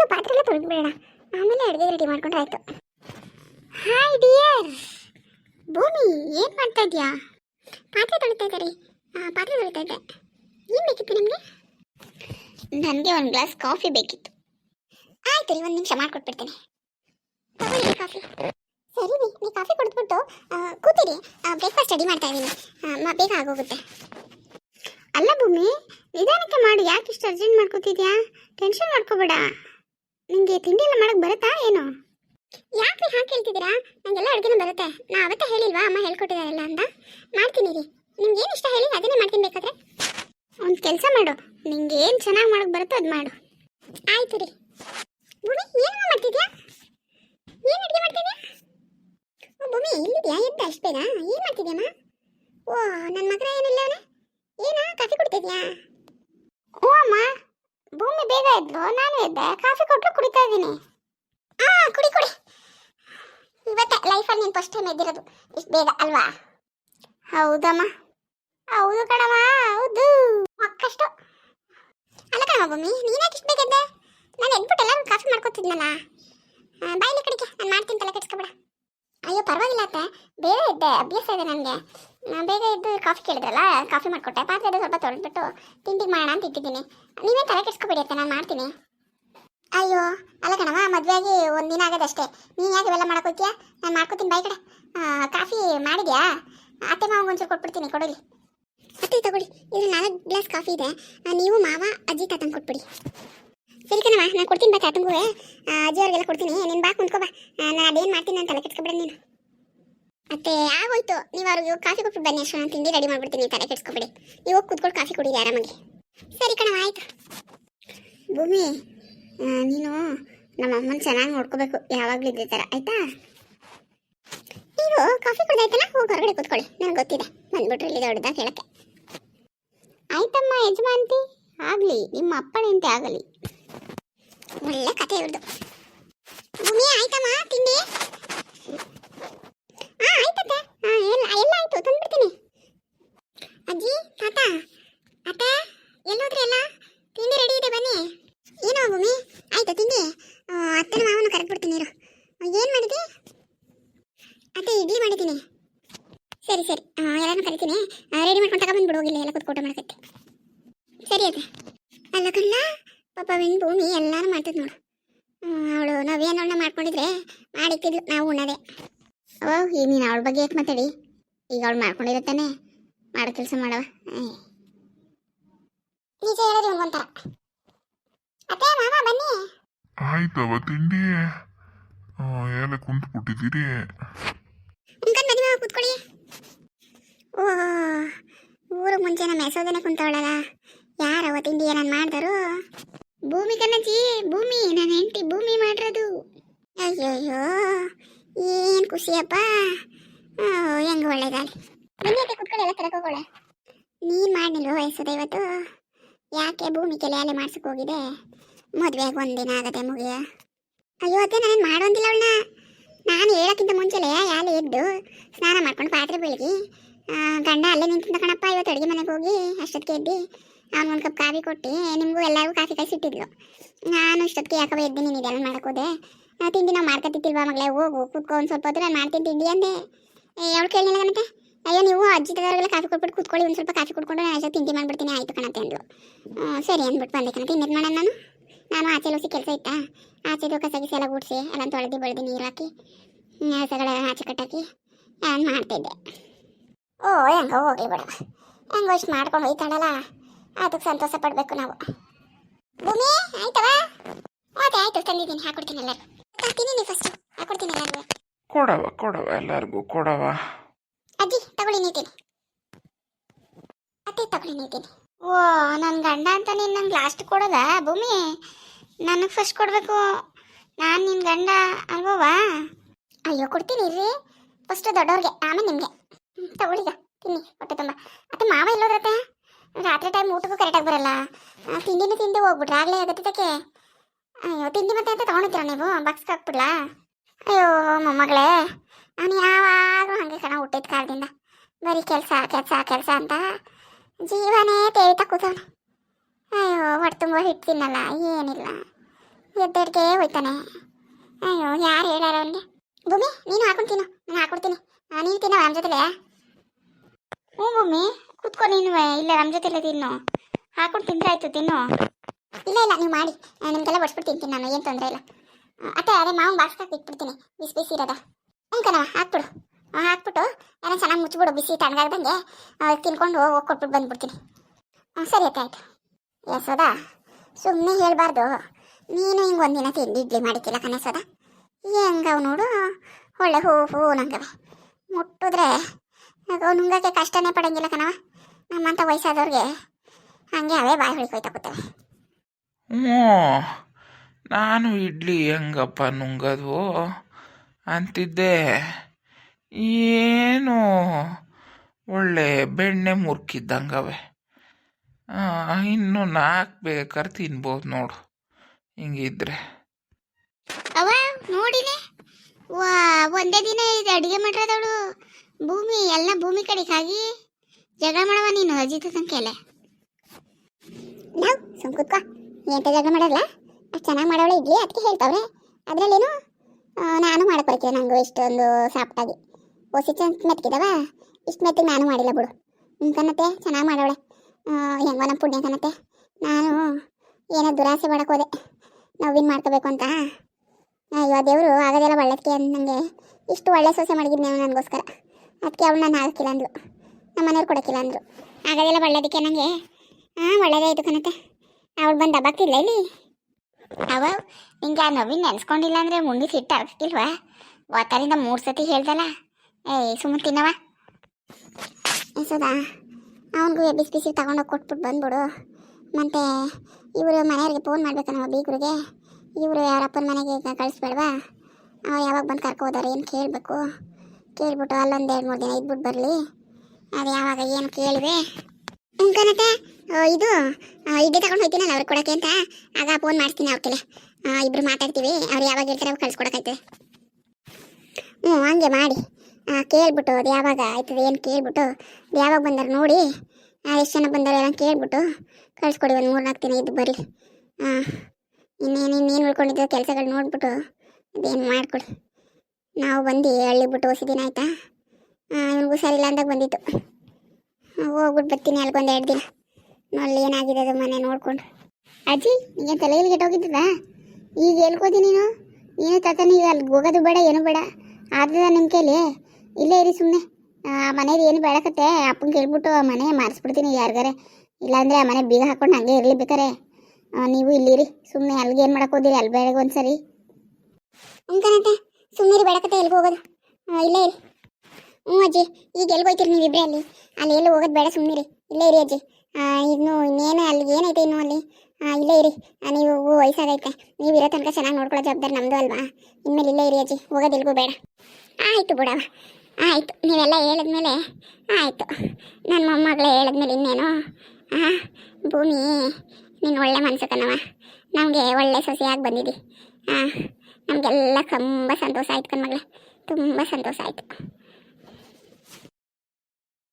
ಮೊದಲು ಪಾತ್ರೆ ಎಲ್ಲ ತೊಳೆದ್ಬೇಡ ಆಮೇಲೆ ಅಡುಗೆ ರೆಡಿ ಮಾಡ್ಕೊಂಡ್ರೆ ಆಯ್ತು ಹಾಯ್ ಡಿಯರ್ ಭೂಮಿ, ಏನು ಮಾಡ್ತಾ ಇದೆಯಾ? ಪಾತ್ರೆ ತೊಳಿತಾ ಇದ್ದಾರೆ. ಪಾತ್ರೆ ತೊಳಿತಾ ಇದ್ದೆ. ಏನು ಬೇಕಿತ್ತು ನಿಮಗೆ? ನನಗೆ ಒಂದು ಗ್ಲಾಸ್ ಕಾಫಿ ಬೇಕಿತ್ತು. ಆಯ್ತು ರೀ, ಒಂದು ನಿಮಿಷ ಮಾಡಿಕೊಟ್ಬಿಡ್ತೇನೆ. ಕಾಫಿ. ಸರಿ ರೀ, ನೀವು ಕಾಫಿ ಕುಡಿದ್ಬಿಟ್ಟು ಕೂತಿರಿ. ಬ್ರೇಕ್ಫಾಸ್ಟ್ ರೆಡಿ ಮಾಡ್ತಾ ಇದ್ದೀನಿ. ಬೇಗ ಆಗೋಗುತ್ತೆ. ಅಲ್ಲ ಭೂಮಿ, ನಿಧಾನಕ್ಕೆ ಮಾಡಿ. ಯಾಕೆ ಇಷ್ಟು ಅರ್ಜೆಂಟ್ ಮಾಡ್ಕೋತಿದ್ಯಾ? ಟೆನ್ಷನ್ ಮಾಡ್ಕೋಬೇಡ. ನಿಂಗೆ ತಿಂಡಿ ಎಲ್ಲ ಮಾಡಕ್ ಬರುತ್ತಾ ಏನು? ಯಾಕೆ ಹಾಗೆ ಕೇಳ್ತಿದ್ದೀರಾ? ನನಗೆಲ್ಲ ಅಡುಗೆನೂ ಬರುತ್ತೆ. ನಾ ಅವತ್ತೇ ಹೇಳಿಲ್ವಾ, ಅಮ್ಮ ಹೇಳ್ಕೊಟ್ಟಿದ್ದಾರಲ್ಲ ಅಂತ? ಮಾಡ್ತೀನಿ ರೀ. ನಿಮ್ಗೆ ಏನು ಇಷ್ಟ ಹೇಳಿ, ಅದನ್ನೇ ಮಾಡ್ತೀನಿ ಬೇಕಾದ್ರೆ. ಒಂದು ಕೆಲಸ ಮಾಡು. ನಿಂಗೆ ಏನು ಚೆನ್ನಾಗಿ ಮಾಡಕ್ಕೆ ಬರುತ್ತೋ ಅದು ಮಾಡು. ಆಯ್ತು ರೀ. ಭೂಮಿ, ಏನು ಮಾಡ್ತಿದ್ಯಾ? ಏನು ಅಡುಗೆ ಮಾಡ್ತಿದ್ಯಾ? ಓ, ಭೂಮಿ, ಇಲ್ಲಿದ್ಯಾ? ಎದ್ದ ಅಷ್ಟು ಏನು ಮಾಡ್ತಿದ್ಯಮ್ಮ ಓ ನನ್ನ ಮಗ ಏನಿಲ್ಲ ಅವನೇ? ಏನಾ, ಕಾಫಿ ಕುಡ್ತಿದ್ಯಾ? ಓ, ಅಮ್ಮ. ಭೂಮಿ ಬೇಗ ಎದ್ಲು, ನಾನು ಎದ್ದೆ, ಕಾಫಿ ಕೊಟ್ಟರು ಕುಡಿತಾ ಇದ್ದೀನಿ. ಆ, ಕುಡಿ ಕುಡಿ. ಇವತ್ತೇ ಲೈಫಲ್ಲಿ ನೀನು ಫಸ್ಟ್ ಟೈಮ್ ಎದ್ದಿರೋದು. ಇಷ್ಟು ಬೇಗ, ಅಲ್ವಾ? ಹೌದಮ್ಮ. ಹೌದು ಕಣಮ್ಮ, ಹೌದು. ಅಕ್ಕಷ್ಟು ಅಲ್ಲ ಕಣಮ್ಮ ಭೂಮಿ, ನೀನ್ಯಾಕೆ ಇಷ್ಟು ಬೇಗ ಎದ್ದೆ? ನಾನು ಎದ್ಬಿಟ್ಟು ಎಲ್ಲರೂ ಕಾಫಿ ಮಾಡ್ಕೊತಿದ್ನಲ್ಲ. ಬಾಯ್ಲಿ ಕಡೆಗೆ, ನಾನು ಮಾಡ್ತೀನಿ ತಲೆ ಕೆಡ್ಸ್ಕೊಬೇಡ. ಅಯ್ಯೋ, ಪರವಾಗಿಲ್ಲ ಅತ್ತೆ. ಬೇಗ ಇದ್ದೆ ಅಭ್ಯಾಸ ಇದೆ ನನಗೆ. ನಾನು ಬೇಗ ಇದ್ದು ಕಾಫಿ ಕೇಳಿದ್ರಲ್ಲ ಕಾಫಿ ಮಾಡಿಕೊಟ್ಟೆ. ಪಾತ್ರೆ ಇದೆ ಸ್ವಲ್ಪ ತೊಳೆದ್ಬಿಟ್ಟು ತಿಂಡಿಗೆ ಮಾಡೋಣ ಅಂತ ಇಟ್ಟಿದ್ದೀನಿ. ನೀವೇ ತಲೆ ಕೆಡಿಸ್ಕೊಬೇಡಿ ಅತ್ತೆ, ನಾನು ಮಾಡ್ತೀನಿ. ಅಯ್ಯೋ, ಅಲ್ಲ ಕಣವ ಮದುವೆಯಾಗಿ ಒಂದಿನ ಆಗೋದಷ್ಟೇ ನೀನು ಯಾಕೆ ಇವೆಲ್ಲ ಮಾಡ್ಕೋತೀಯಾ ನಾನು ಮಾಡ್ಕೋತೀನಿ ಬಾಯ್ ಕಡೆ. ಕಾಫಿ ಮಾಡಿದ್ಯಾ? ಅತ್ತೆ ಮಾವ ಒಂಚೂರು ಕೊಟ್ಬಿಡ್ತೀನಿ, ಕೊಡಲಿ. ಅತ್ತೆ, ತಗೊಳ್ಳಿ. ಇದು ನಾಲ್ಕು ಗ್ಲಾಸ್ ಕಾಫಿ ಇದೆ. ನೀವು ಮಾವ, ಅಜ್ಜಿ, ತಾತಂಗೆ ಕೊಟ್ಬಿಡಿ. ಸರಿ ಕಣವ ನಾನು ಕೊಡ್ತೀನಿ ಬಾ ತಾತಂಗೂ ಅಜ್ಜಿ ಅವ್ರಿಗೆಲ್ಲ ಕೊಡ್ತೀನಿ. ನೀನು ಬಾ, ಕುಂತ್ಕೋ ಬಾ. ನಾನು ಅದೇನು ಮಾಡ್ತೀನಿ ನಾನು ತಲೆ ಕೆಟ್ಕೊಬಿಡ ನೀನು. ಮತ್ತೆ ಆಗೋಯ್ತು. ನೀವು ಅವ್ರಿಗೆ ಕಾಫಿ ಕೊಟ್ಟು ಬನ್ನಿ ಅಷ್ಟು ನಾನು ತಿಂಡಿ ರೆಡಿ ಮಾಡ್ಬಿಡ್ತೀನಿ, ತಲೆ ಕೆಡ್ಸ್ಕೊಬೇಡಿ. ನೀವು ಹೋಗಿ ಕೂತ್ಕೊಂಡು ಕಾಫಿ ಕುಡಿ ಆರಾಮಾಗಿ. ಸರಿ ಕಣ ಆಯ್ತು. ಭೂಮಿ ನೀನು ನಮ್ಮ ಅಮ್ಮನ ಚೆನ್ನಾಗಿ ನೋಡ್ಕೋಬೇಕು. ಯಾವಾಗಲೂ ಇದ್ದೇ ಥರ ಆಯ್ತಾ? ನೀವು ಕಾಫಿ ಕುಡ್ದಾಯ್ತಲ್ಲ, ಹೋಗಿ ಹೊರಗಡೆ ಕೂತ್ಕೊಳ್ಳಿ. ನನಗೆ ಗೊತ್ತಿದೆ. ಬಂದ್ಬಿಟ್ರೆ ಇಲ್ಲಿ ದೊಡ್ಡದಾಗ ಹೇಳಕ್ಕೆ ಆಯ್ತಮ್ಮ ಯಜಮಾಂತಿ ಆಗಲಿ, ನಿಮ್ಮ ಅಪ್ಪನಂತೆ ಆಗಲಿ. ಒಳ್ಳೆ ಕತೆ ಇವ್ರದ್ದು ಭೂಮಿ ಆಯ್ತಮ್ಮ, ತಿಂಡಿ? ಹಾ ಆಯ್ತತ್ತೆ. ಹಾ ಎಲ್ಲ ಎಲ್ಲ ಆಯ್ತು, ತಂದ್ಬಿಡ್ತೀನಿ. ಅಜ್ಜಿ, ತಾತ, ಅತ್ತೆ, ಎಲ್ಲೋದ್ರಿ ಎಲ್ಲ? ತಿಂಡಿ ರೆಡಿ ಇದೆ, ಬನ್ನಿ. ಏನೋ ಭೂಮಿ? ಆಯ್ತು, ತಿಂಡಿ. ಅತ್ತನ ಮಾವನ ಕರೆದ್ಬಿಡ್ತೀನಿ, ಇರು. ಏನು ಮಾಡಿದೆ? ಅತ್ತೆ, ಇಡ್ಲಿ ಮಾಡಿದ್ದೀನಿ. ಸರಿ ಸರಿ. ಎಲ್ಲರೂ ಕರಿತೀನಿ. ರೆಡಿ ಮಾಡ್ಕೊಂಡು ತಗೊಂಡ್ಬಂದ್ಬಿಡು ಹೋಗಿಲ್ಲ ಎಲ್ಲ ಕೂತ್ಕೋಟ ಮಾಡಕತ್ತೆ. ಸರಿ, ಅತ್ತೆ. ಅಲ್ಲ ಕಣ್ಣ ಪಾಪ ವಿನ್ ಭೂಮಿ ಎಲ್ಲಾರು ಮಾಡ್ತದ್ ನೋಡು. ಅವಳು ನಾವೇನವನ್ನ ಮಾಡ್ಕೊಂಡಿದ್ರೆ ಮಾಡಿಕ್ತಿದ್ಲು ನಾವು ಉಣ್ಣದೆ. ಓ ಈಗ ನೀನು ಅವಳ ಬಗ್ಗೆ ಯಾಕೆ ಮಾತಾಡಿ? ಈಗ ಅವಳು ಮಾಡ್ಕೊಂಡಿರತ್ತಾನೆ ಮಾಡೋ ಕೆಲಸ ಮಾಡವ. ನಿಜ ಹೇಳೋದು ಒಂಥರ. ಅತ್ತೆ ಮಾಮ ಬನ್ನಿ. ಆಯ್ತವ ತಿಂಡಿ. ಆ, ಕುಂತು ಬಿಟ್ಟಿದ್ದೀರಿ ಉಂಕನ್ ಮದುವೆ ಆಗಿ ಕೂತ್ಕೊಳ್ಳಿ. ಓ ಊರು ಮುಂಚೆ ನಮ್ಮ ಹೆಸೋದನೆ ಕುಂತವಳಲ್ಲ. ಯಾರವ ತಿಂಡಿ ಏನನ್ ಮಾಡ್ದರು? ಭೂಮಿ ಕಣ್ಣಜ್ಜಿ ಭೂಮಿ ನನ್ನ ಹೆಂಡತಿ ಭೂಮಿ ಮಾಡಿರೋದು. ಅಯ್ಯಯ್ಯೋ, ಏನು ಖುಷಿಯಪ್ಪ. ಹೆಂಗ್ ಒಳ್ಳೇದಾಲಿ ಬನ್ನಿ ಅತ್ತೆ ಕುತ್ಕೊಳ್ಳಿ ಎಲ್ಲ ನೀನು ಮಾಡಿಲ್ವ ವಯಸ್ಸದ ಇವತ್ತು ಯಾಕೆ ಭೂಮಿ ಕೆಲೆ ಅಲೆ ಮಾಡ್ಸಕ್ಕೆ ಹೋಗಿದೆ? ಮದುವೆಗೆ ಒಂದಿನ ಆಗದೆ ಮುಗಿಯ. ಅಯ್ಯೋ, ಅತ್ತೆ, ನಾನು ಮಾಡೋಂದಿಲ್ಲ ಅವಳನ್ನ. ನಾನು ಹೇಳೋಕ್ಕಿಂತ ಮುಂಚೆಲೇ ಯಾಲೆ ಎದ್ದು ಸ್ನಾನ ಮಾಡ್ಕೊಂಡು ಪಾತ್ರೆ ಬೆಳಗಿ ಗಂಡ ಅಲ್ಲೇ ನಿಂತಿದ್ದ ಕಣಪ್ಪ, ಇವತ್ತು ಅಡುಗೆ ಮನೆಗೆ ಹೋಗಿ, ಅಷ್ಟೊತ್ತಿಗೆ ಎದ್ದು ಅವ್ನು ಒಂದು ಕಪ್ ಕಾಫಿ ಕೊಟ್ಟು, ನಿಮಗೂ ಎಲ್ಲರಿಗೂ ಕಾಫಿ ಕಳಿಸಿಟ್ಟಿದ್ಲು. ನಾನು ಇಷ್ಟೊತ್ತಿಗೆ ಯಾಕವ ಎದ್ದು ನೀನು ಇದೆಲ್ಲ ಮಾಡಕೋದೆ. ತಿಂಡಿ ನಾವು ಮಾಡ್ಕೊತಿತ್ತಿಲ್ವಾ ಮಗಳೇ? ಹೋಗು, ಕೂತ್ಕೊ, ಒಂದು ಸ್ವಲ್ಪ ಹೊತ್ತು ನಾನು ಮಾಡ್ತೀನಿ ತಿಂಡಿ ಅಂದೆ. ಅವಳು ಕೇಳಿಲ್ಲ ಮತ್ತೆ ಅಯ್ಯೋ, ನೀವು ಅಜ್ಜಿ ಕಾಫಿ ಕೊಟ್ಬಿಟ್ಟು ಕೂತ್ಕೊಳ್ಳಿ, ಒಂದು ಸ್ವಲ್ಪ ಕಾಫಿ ಕುಡ್ಕೊಂಡು ನಾನು ಅಷ್ಟೊತ್ತು ತಿಂಡಿ ಮಾಡ್ಬಿಡ್ತೀನಿ, ಆಯ್ತು ಕಣತೆ ಅಂದ್ಲು. ಸರಿ ಅಂದ್ಬಿಟ್ಟು ಬಂದೆ ಕಣತೆ ಇನ್ನೇನು ಮಾಡೋಣ ನಾನು? ನಾನು ಆಚೆ ಲೋಸಿ ಕೆಲಸ ಇತ್ತಾ? ಆಚೆದು ಕಸ ಗಿಸ ಎಲ್ಲ ಗುಡಿಸಿ, ಎಲ್ಲ ತೊಳೆದು ಬೆಳೆದು ನೀರು ಹಾಕಿ ಸಗಳ ಆಚೆ ಕಟ್ಟಾಕಿ, ನಾನು ಮಾಡ್ತಿದ್ದೆ. ಓ, ಹೆಂಗ ಹೋಗ್ಲಿ ಬಿಡ. ಹೆಂಗೋ ಇಷ್ಟು ಮಾಡ್ಕೊಂಡು ಹೋಯ್ತಾಳಲ್ಲ? ಅದಕ್ಕೆ ಸಂತೋಷ ಪಡಬೇಕು ನಾವು. ಭೂಮಿ ಆಯ್ತವಾ? ಮತ್ತೆ ಆಯ್ತು ತಂದಿದ್ದೀನಿ ಹಾಕೊಡ್ತೀನಿ ಎಲ್ಲರೂ ಹಾಕ್ತೀನಿ ನೀವು ಫಸ್ಟು ಹಾಕೊಡ್ತೀನಿ ಎಲ್ಲರಿಗೂ. ಕೊಡವ ಕೊಡವ ಎಲ್ಲರಿಗೂ ಕೊಡವ ಅಜ್ಜಿ ತಗೊಳ್ಳಿ ನೀತೀನಿ. ಅತ್ತೆ ತಗೊಳ್ಳಿ ನೀತೀನಿ. ಓ ನನ್ನ ಗಂಡ ಅಂತ ನೀನು ನಂಗೆ ಲಾಸ್ಟ್ ಕೊಡೋದ ಭೂಮಿ? ನನಗೆ ಫಸ್ಟ್ ಕೊಡಬೇಕು. ನಾನು ನಿನ್ನ ಗಂಡ ಅಲ್ವವಾ ಅಯ್ಯೋ ಕೊಡ್ತೀನಿ ಇರ್ರಿ. ಫಸ್ಟ್ ದೊಡ್ಡವ್ರಿಗೆ ಆಮೇಲೆ ನಿಮಗೆ. ತಗೊಳ್ಳಿಗ ತಿನ್ನಿ ಹೊಟ್ಟೆ ತುಂಬ. ಅತ್ತೆ ಮಾವ ಎಲ್ಲೋದ್ರತ್ತೆ? ರಾತ್ರಿ ಟೈಮ್ ಊಟಕ್ಕೂ ಕರೆಕ್ಟಾಗಿ ಬರಲ್ಲ. ತಿಂಡಿನ ತಿಂದು ಹೋಗ್ಬಿಟ್ರೆ ಆಗಲೇ ಆಗತ್ತಕ್ಕೆ ಅಯ್ಯೋ, ತಿಂಡಿ ಮತ್ತೆ ಅಂತ ತೊಗೊಂಡಿದ್ದೀರ ನೀವು? ಬಾಕ್ಸ್ಗೆ ಹಾಕ್ಬಿಡ್ಲಾ? ಅಯ್ಯೋ, ಮೊಮ್ಮಗಳೇ. ನಾನು ಯಾವಾಗಲೂ ಹಾಗೆ ಕಣ ಹುಟ್ಟಿದ ಕಾಲದಿಂದ. ಬರೀ ಕೆಲಸ ಕೆಲಸ ಕೆಲಸ ಅಂತ. ಜೀವನೇ ತೇಳ್ತಾ ಕೂತವನೆ. ಅಯ್ಯೋ, ಹೊಟ್ಟೆ ತುಂಬ ಹಿಟ್ಟು ತಿನ್ನಲ್ಲ, ಏನಿಲ್ಲ. ಎದ್ದೆಡ್ಗೆ ಹೋಯ್ತಾನೆ. ಅಯ್ಯೋ, ಯಾರು ಹೇಳಾರ ಅವನಿಗೆ ಭೂಮಿ, ನೀನು ಹಾಕೊಂತೀನು ನಾನು ಹಾಕೊಡ್ತೀನಿ. ನೀನು ತಿನ್ನೋ ನಮ್ಮ ಜೊತೆಗೆ. ಹ್ಞೂ ಭೂಮಿ ಕೂತ್ಕೊ ನೀನು ಇಲ್ಲ ನಮ್ಮ ಜೊತೆಲೇ ತಿನ್ನು. ಹಾಕೊಂಡು ತಿಂದ್ರಾಯ್ತು ತಿನ್ನು. ಇಲ್ಲ ಇಲ್ಲ, ನೀವು ಮಾಡಿ. ನಿಮಗೆಲ್ಲ ಬಡ್ಸ್ಬಿಟ್ಟು ತಿಂತೀನಿ ನಾನು, ಏನು ತೊಂದರೆ ಇಲ್ಲ. ಅತ್ತೆ, ಅದೇ ಮಾವು ಬಾಕ್ಸ್ದಾಗ ಇಟ್ಬಿಡ್ತೀನಿ ಬಿಸಿ ಬಿಸಿ ಇರೋದ. ಹ್ಞೂ ಕಣವ ಹಾಕ್ಬಿಡು. ಹಾಕ್ಬಿಟ್ಟು ಏನೋ ಚೆನ್ನಾಗಿ ಮುಚ್ಚಿಬಿಡು, ಬಿಸಿ ತಣ್ಣಗಾಗ್ದಂಗೆ. ತಿನ್ಕೊಂಡು ಹೋಗಿ ಕೊಟ್ಬಿಟ್ಟು ಬಂದ್ಬಿಡ್ತೀನಿ. ಹಾಂ ಸರಿ, ಅತ್ತೆ, ಆಯ್ತು. ಸೋದ? ಸುಮ್ಮನೆ ಹೇಳಬಾರ್ದು. ನೀನು ಹಿಂಗೆ ಒಂದಿನ ತಿಂದು ಇಡ್ಲಿ ಮಾಡಿಕ್ಕಿಲ್ಲ ಕನಸೋದ ಹೆಂಗವ್ ನೋಡು. ಒಳ್ಳೆ ಹೂ ಹೂ ನಂಗವೆ. ಮುಟ್ಟಿದ್ರೆ ನುಂಗಕ್ಕೆ ಕಷ್ಟನೇ ಪಡಂಗಿಲ್ಲ ಕಣವ ನಮ್ಮಂಥ ವಯಸ್ಸಾದವ್ರಿಗೆ ಹಂಗೆ ಅವೇ ಬಾಯಿ ಹೊಳಿಕೋಯ್ತಾ ಕೂತವೆ ಹ್ಞೂ ನಾನು ಇಡ್ಲಿ ಹೆಂಗಪ್ಪ ನುಂಗದು ಅಂತಿದ್ದೆ. ಏನು ಒಳ್ಳೆ ಬೆಣ್ಣೆ ಮುರ್ಕಿದ್ದಂಗವೆ. ಇನ್ನು ನಾಲ್ಕು ಬೇಕಾದ್ರೆ ತಿನ್ಬೋದು ನೋಡು ಹಿಂಗಿದ್ರೆ. ಅವ ನೋಡಿ ವಾ ಒಂದೇ ದಿನ ಇದೆ ಅಡುಗೆ ಮಾಡಿರೋದವಳು. ಭೂಮಿ ಎಲ್ಲ ಭೂಮಿ ಕಡೆಗಾಗಿ ಜಗಳ ಮಾಡವ ನೀನು, ಅಜಿತ ಸಂಖ್ಯೆಲೆ ನಾವು ಸುಮ್ ಎಂತ ಜಗಳ ಮಾಡಲ್ಲ? ಅಷ್ಟು ಚೆನ್ನಾಗಿ ಮಾಡೋಳು ಇಡ್ಲಿ ಅದಕ್ಕೆ ಹೇಳ್ತಾವ್ರೆ. ಅದರಲ್ಲೇನು ನಾನು ಮಾಡಕ್ ಬರ್ತೀನಿ ನಂಗೂ ಇಷ್ಟೊಂದು ಸಾಫ್ಟಾಗಿ. ಹೊಸಿ ಚಂದ ಇಷ್ಟು ಮೆತ್ತಿಗೆ ನಾನು ಮಾಡಿಲ್ಲ ಬಿಡು. ನಿಮ್ಮ ಕನ್ನತ್ತೆ ಚೆನ್ನಾಗಿ ಮಾಡೋಳೆ ಹೆಂಗೋ ನಮ್ಮ ಪುಣ್ಯ ಕನ್ನತ್ತೆ ನಾನು ಏನೋ ದುರಾಸೆ ಮಾಡಕ್ಕೆ ಹೋದೆ. ನಾವಿನ್ ಮಾಡ್ಕೋಬೇಕು ಅಂತ. ಅಯ್ಯೋ ದೇವರು ಆಗೋದೆಲ್ಲ ಒಳ್ಳೆದಕ್ಕೆ ನನಗೆ ಇಷ್ಟು ಒಳ್ಳೆ ಸೊಸೆ ಮಾಡಿದ್ದೀನಿ ನನಗೋಸ್ಕರ. ಅದಕ್ಕೆ ಅವಳು ನಾನು ಹಾಕಿಲ್ಲ ಅಂದ್ಲು. ನಮ್ಮ ಮನೆಯವ್ರು ಕೊಡೋಕ್ಕಿಲ್ಲ ಅಂದರು. ಆಗೋದೆಲ್ಲ ಒಳ್ಳೇದಕ್ಕೆ ನನಗೆ ಹಾಂ ಒಳ್ಳೇದೇ ಆಯಿತು ಕಣತೆ ಅವಳು ಬಂದು ದಬ್ಬಾಕ್ತಿಲ್ಲ ಇಲ್ಲಿ? ಅವ, ನಿಂಗೆ ಆ ನವೀನ್ ನೆನ್ಸ್ಕೊಂಡಿಲ್ಲ ಅಂದರೆ ಮುಂದೆ ಸಿಟ್ಟು ಹಾಕಿಲ್ವಾ? ಒತ್ತಾರಿಂದ ಮೂರು ಸತಿ ಹೇಳ್ದಲ್ಲ. ಏಯ್ ಸುಮ್ಮನೆ ತಿನ್ನವ ಯಶೋದಾ ಅವನಿಗೂ ಬಿಸಿ ಬಿಸಿ ತಗೊಂಡೋಗಿ ಕೊಟ್ಬಿಟ್ಟು ಬಂದ್ಬಿಡು. ಮತ್ತು ಇವರು ಮನೆಯವ್ರಿಗೆ ಫೋನ್ ಮಾಡ್ಬೇಕು ನಾವು ಬೀಗರಿಗೆ? ಇವರು ಯಾರಪ್ಪನ ಮನೆಗೆ ಕಳಿಸ್ಬೇಡವಾ? ಅವ ಯಾವಾಗ ಬಂದು ಕರ್ಕೊ ಹೋದಾರೆ ಏನು ಕೇಳಬೇಕು? ಕೇಳ್ಬಿಟ್ಟು ಅಲ್ಲೊಂದು ಎರಡು ಮೂರು ದಿನ ಇದ್ಬಿಟ್ಟು ಬರಲಿ. ಅದು ಯಾವಾಗ ಏನು ಕೇಳಿದೆ ಕನತೆ ಇದು ಇದೇ ಇಡ್ಲಿ ತಗೊಂಡು ಹೋಗ್ತೀನಲ್ಲ ಅವ್ರಿಗೆ ಕೊಡೋಕ್ಕೆ ಅಂತ? ಆಗ ಫೋನ್ ಮಾಡ್ತೀನಿ ಅವ್ರ ಕೆಲೆ ಇಬ್ರು ಮಾತಾಡ್ತೀವಿ. ಅವ್ರು ಯಾವಾಗ ಹೇಳ್ತಾರೆ ಅವ್ರು ಕಳ್ಸ್ಕೊಡೋಕೈತೆ ಹ್ಞೂ ಹಂಗೆ ಮಾಡಿ. ಕೇಳ್ಬಿಟ್ಟು, ಅದು ಯಾವಾಗ ಆಯ್ತದೆ, ಏನು ಕೇಳ್ಬಿಟ್ಟು ಯಾವಾಗ ಬಂದರು ನೋಡಿ. ಎಷ್ಟು ಜನ ಬಂದರು ಎಲ್ಲ ಕೇಳ್ಬಿಟ್ಟು ಕಳ್ಸ್ಕೊಡಿ, ಒಂದು ಮೂರು ನಾಲ್ಕು ದಿನ ಇದು ಬರಲಿ ಹಾಂ ಇನ್ನೇನು ಇನ್ನೇನು ಉಳ್ಕೊಂಡಿದ್ದು ಕೆಲಸಗಳು ನೋಡ್ಬಿಟ್ಟು ಅದೇನು ಮಾಡ್ಕೊಡಿ. ನಾವು ಬಂದು ಹಳ್ಳಿ ಬಿಟ್ಟು ಹೊಸ ದಿನ ಆಯ್ತಾ? ಇವನಿಗೂ ಹುಷಾರಿಲ್ಲ ಅಂದಾಗ ಬಂದಿತ್ತು ಹೋಗ್ಬಿಟ್ಟು ಬರ್ತೀನಿ ಅಲ್ಗೊಂದು ಎರಡು ದಿನ. ನೋಡಿ ಏನಾಗಿದೆ ಅದು ಮನೆ ನೋಡ್ಕೊಂಡು. ಅಜ್ಜಿ ಈಗ ತಲೆಯಲ್ಲಿ ಕೆಟ್ಟೋಗಿದ್ದದ ಈಗ ಹೇಳ್ಕೋದಿ ನೀನು? ನೀನು ತಾತ ಈಗ ಅಲ್ಲಿ ಹೋಗೋದು ಬೇಡ, ಏನು ಬೇಡ. ಆದ್ರದ ನಿಮ್ಮ ಕೈಲಿ. ಇಲ್ಲೇ ಇರಿ ಸುಮ್ಮನೆ ಆ ಮನೇದು ಏನು ಬೇಡಕತ್ತೆ. ಅಪ್ಪನ ಕೇಳ್ಬಿಟ್ಟು ಆ ಮನೆ ಮಾರಿಸ್ಬಿಡ್ತೀನಿ ಯಾರಿಗಾರೆ. ಇಲ್ಲಾಂದರೆ ಆ ಮನೆ ಬೀಗ ಹಾಕ್ಕೊಂಡು ಹಂಗೆ ಇರಲಿ ಬೇಕಾರೆ. ನೀವು ಇಲ್ಲಿರಿ ಸುಮ್ಮನೆ ಅಲ್ಲಿಗೆ ಏನು ಮಾಡಕ್ಕೆ ಹೋದಿರಿ? ಅಲ್ಲಿ ಬೇಡಗೆ ಒಂದು ಸರಿ ಅಂಕನತ್ತೆ ಸುಮ್ಮನೆ ಬೇಡಕತ್ತೆ ಎಲ್ಲಿಗೆ ಹೋಗೋದು. ಇಲ್ಲೇ ಇರಿ. ಹ್ಞೂ ಅಜ್ಜಿ, ಈಗ ಎಲ್ಲಿ ಹೋಯ್ತೀರಿ ನೀವು ಇಬ್ಬರೇ ಅಲ್ಲಿ? ಅಲ್ಲಿ ಎಲ್ಲಿ ಹೋಗೋದು ಬೇಡ ಸುಮ್ಮನಿರಿ ಇಲ್ಲೇ ಇರಿ ಅಜ್ಜಿ. ಇನ್ನೂ ಇನ್ನು ಇನ್ನೇನು ಅಲ್ಲಿ ಏನೈತೆ ಇನ್ನು ಅಲ್ಲಿ? ಇಲ್ಲೇ ಇರಿ. ನೀವು ವಯಸ್ಸಾಗೈತೆ. ನೀವು ಇರೋ ತನಕ ಚೆನ್ನಾಗಿ ನೋಡ್ಕೊಳ್ಳೋ ಜವಾಬ್ದಾರಿ ನಮ್ಮದು ಅಲ್ವಾ? ಇನ್ಮೇಲೆ ಇಲ್ಲೇ ಇರಿ ಅಜ್ಜಿ. ಹೋಗೋದು ಎಲ್ಗೂ ಬೇಡ. ಆಯಿತು ಬಿಡವ. ಆಯಿತು, ನೀವೆಲ್ಲ ಹೇಳಿದ್ಮೇಲೆ ಆಯಿತು. ನನ್ನ ಮೊಮ್ಮಗಳೇ ಹೇಳಿದ್ಮೇಲೆ ಇನ್ನೇನು? ಹಾಂ ಭೂಮಿ, ನೀನು ಒಳ್ಳೆ ಮನಸ್ಸು ನಮಗೆ ಒಳ್ಳೆ ಸೊಸೆಯಾಗಿ ಬಂದಿದ್ದಿ ಹಾಂ ನಮಗೆಲ್ಲ ತುಂಬ ಸಂತೋಷ ಆಯ್ತು ಕಣ್ಮಗಳೇ ತುಂಬ ಸಂತೋಷ ಆಯಿತು.